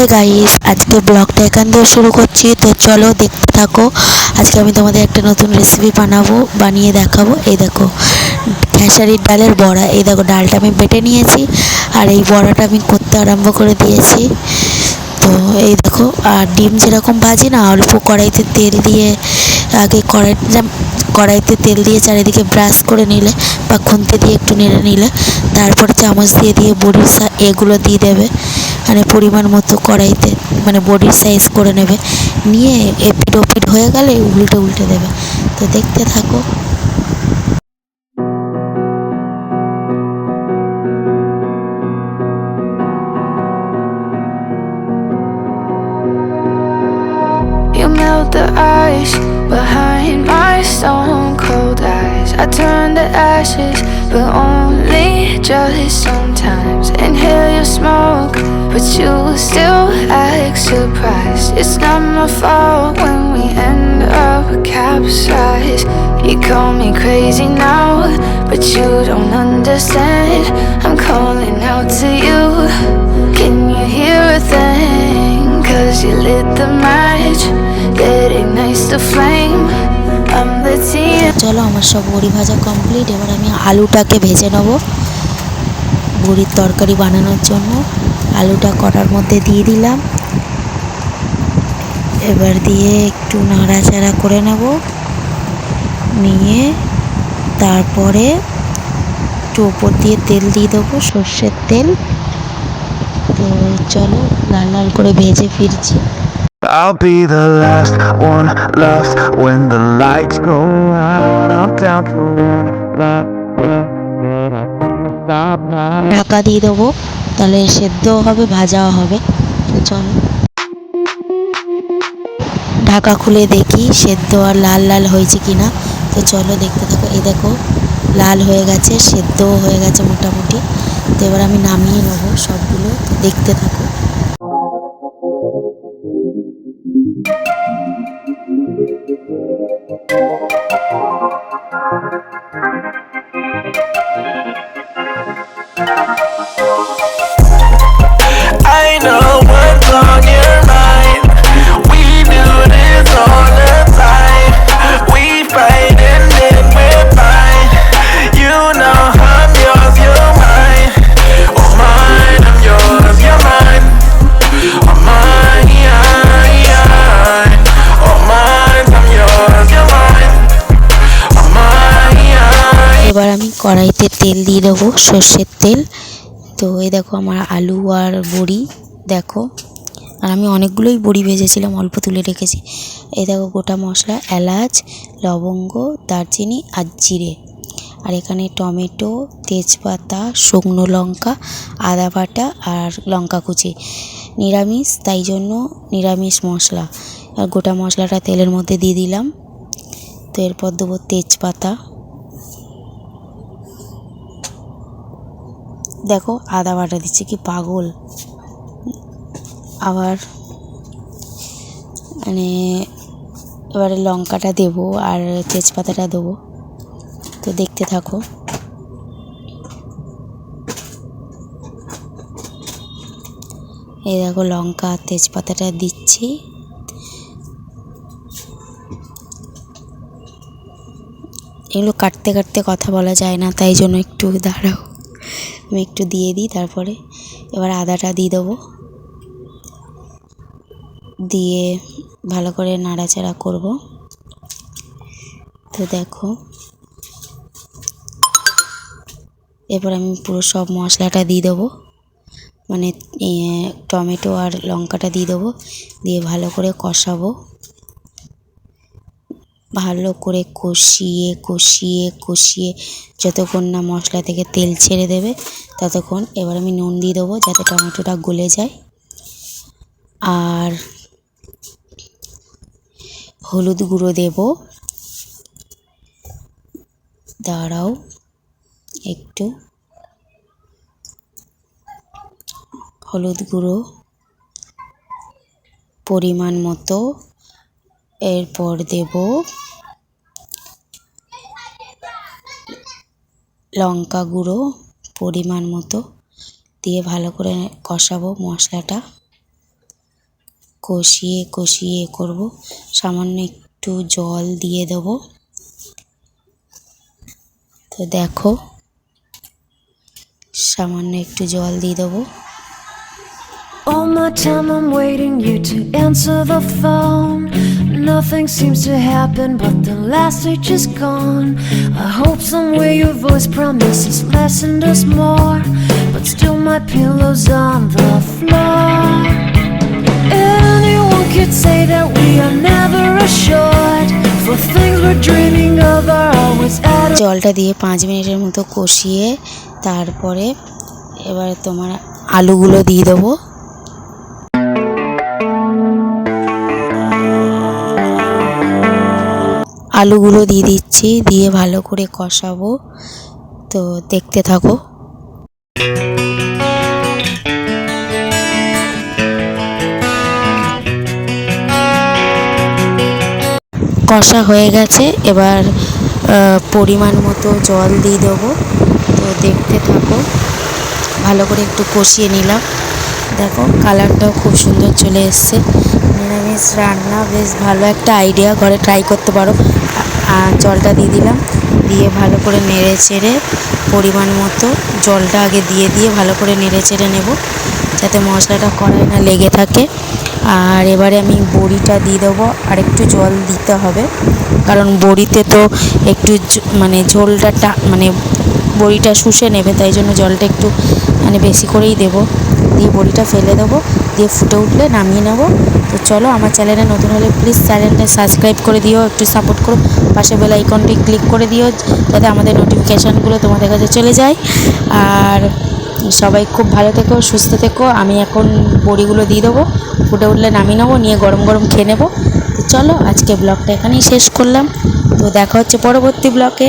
Hey guys আজকে ব্লগটা এখান থেকে শুরু করছি। তো চলো দেখতে থাকো। আজকে আমি তোমাদের একটা নতুন রেসিপি বানাবো, বানিয়ে দেখাবো। এই দেখো, খেসারির ডালের বড়া। এই দেখো, ডালটা আমি বেটে নিয়েছি আর এই বড়াটা আমি করতে আরম্ভ করে দিয়েছি। তো এই দেখো, আর ডিম যেরকম ভাজি না, অল্প কড়াইতে তেল দিয়ে, আগে কড়াইটা কড়াইতে তেল দিয়ে চারিদিকে ব্রাশ করে নিলে বা খুন্তি দিয়ে একটু নেড়ে নিলে, তারপরে চামচ দিয়ে দিয়ে বড়ির এগুলো দিয়ে দেবে। সেখানে পরিমাণ মতো কড়াইতে মানে বডির সাইজ করে নেবে। নিয়ে এপিড ওপিড হয়ে গেলে উল্টে উল্টে দেবে। তো দেখতে থাকো। The ice behind my stone cold eyes. I turn the ashes, but only just sometimes. Inhale your smoke, but you still act surprised. It's not my fault when we end up capsized. You call me crazy now, but you don't understand. I'm calling out to you. Can you hear a thing? Cause you lit the match that ignites the flame. I'm the team. চলো আমার সব বড়ি ভাজা complete এবার আমি আলুটাকে ভেজে নেব বড়ির তরকারি বানানোর জন্য আলুটা কড়ার মধ্যে দিয়ে দিলাম এবার দিয়ে একটু নাড়াচাড়া করে নেব নিয়ে তারপরে একটু ওপর দিয়ে তেল দিয়ে দেবো, সর্ষের তেল তো চলো লাল লাল করে ভেজে ফিরছি I'll be the last one left when the lights go out. I'm down for one now. Dhaka দিয়ে দেবো। তাহলে সেদ্ধও হবে, ভাজাও হবে। চলো। ঢাকা খুলে দেখি সেদ্ধ আর লাল লাল হয়েছে কি না তো চলো দেখতে থাকো। এই দেখো, লাল হয়ে গেছে, সেদ্ধও হয়ে গেছে মোটামুটি। তো এবার আমি নামিয়ে নেব সবগুলো। দেখতে থাকো। কড়াইতে তেল দিয়ে দেবো, সর্ষের তেল। তো এই দেখো আমার আলু আর বড়ি, দেখো। আর আমি অনেকগুলোই বড়ি ভেজেছিলাম, অল্প তুলে রেখেছি। এই দেখো গোটা মশলা, এলাচ, লবঙ্গ, দারচিনি আর জিরে। আর এখানে টমেটো, তেজপাতা, শুকনো লঙ্কা, আদা বাটা আর লঙ্কা কুচি। নিরামিষ, তাই জন্য নিরামিষ মশলা। আর গোটা মশলাটা তেলের মধ্যে দিয়ে দিলাম। তো এরপর দেবো তেজপাতা। দেখো, আদা বাটা দিচ্ছে কি পাগল। আবার মানে এবারে লঙ্কাটা দেবো আর তেজপাতাটা দেবো। তো দেখতে থাকো। এই দেখো, লঙ্কা তেজপাতাটা দিচ্ছি। এগুলো কাটতে কাটতে কথা বলা যায় না, তাই জন্য একটু দাঁড়াও। আমি একটু দিয়ে দিই তারপরে। এবার আদাটা দিয়ে দেবো। দিয়ে ভালো করে নাড়াচাড়া করব। তো দেখো। এরপর আমি পুরো সব মশলাটা দিয়ে দেবো। মানে টমেটো আর লঙ্কাটা দিয়ে দেবো। দিয়ে ভালো করে কষাবো। ভালো করে কষিয়ে কষিয়ে কষিয়ে যতক্ষণ না মশলা থেকে তেল ছেড়ে দেবে, ততক্ষণ এবার আমি নুন দিয়ে দেবো যাতে টমেটোটা গলে যায়। আর হলুদ গুঁড়ো দেব। দাঁড়াও, একটু। হলুদ গুঁড়ো পরিমাণ মতো। এরপর দেব লঙ্কা গুঁড়ো পরিমাণ মতো দিয়ে ভালো করে কষাবো মশলাটা। কষিয়ে কষিয়ে করব। সামান্য একটু জল দিয়ে দেব। তো দেখো, সামান্য একটু জল দিয়ে দেবো। All my time I'm waiting you to answer the phone. Nothing seems to happen, but the last stage is gone. I hope somewhere your voice promises less and us more. But still, my pillow's on the floor. Anyone could say that we are never assured. For things we're dreaming of are always a জলটা দিয়ে পাঁচ মিনিটের মতো কষিয়ে তারপরে এবারে তোমার আলুগুলো দিয়ে দেবো আলুগুলো দিয়ে দিচ্ছি, দিয়ে ভালো করে কষাবো। তো দেখতে থাকো। কষা হয়ে গেছে, এবার পরিমাণ মতো জল দিয়ে দেবো। তো দেখতে থাকো। ভালো করে একটু কষিয়ে নিলাম। দেখো, কালারটাও খুব সুন্দর চলে এসছে। নিরামিষ রান্না, বেশ ভালো একটা আইডিয়া ঘরে ট্রাই করতে পারো। আর জলটা দিয়ে দিলাম, দিয়ে ভালো করে নেড়ে চেড়ে পরিমাণ মতো জলটা আগে দিয়ে দিয়ে ভালো করে নেড়ে চেড়ে নেব, যাতে মশলাটা কড়াই না লেগে থাকে। আর এবারে আমি বড়িটা দিয়ে দেবো, আর একটু জল দিতে হবে। কারণ বড়িতে তো একটু মানে ঝোলটা মানে বড়িটা শুষে নেবে, তাই জন্য জলটা একটু মানে বেশি করেই দেবো। দিয়ে বড়িটা ফেলে দেবো, দিয়ে ফুটে উঠলে নামিয়ে নেব। তো চলো আমার চ্যানেলে নতুন হলে প্লিজ চ্যানেলটা সাবস্ক্রাইব করে দিও, একটু সাপোর্ট করো। পাশে বেল আইকনটি ক্লিক করে দিও, যাতে আমাদের নোটিফিকেশানগুলো তোমাদের কাছে চলে যায়। আর সবাই খুব ভালো থেকো, সুস্থ থেকো। আমি এখন বড়িগুলো দিয়ে দেবো, ফুটে উঠলে নামিয়ে নেব, নিয়ে গরম গরম খেয়ে নেব। তো চলো আজকে ব্লগটা এখানেই শেষ করলাম। তো দেখা হচ্ছে পরবর্তী ব্লগে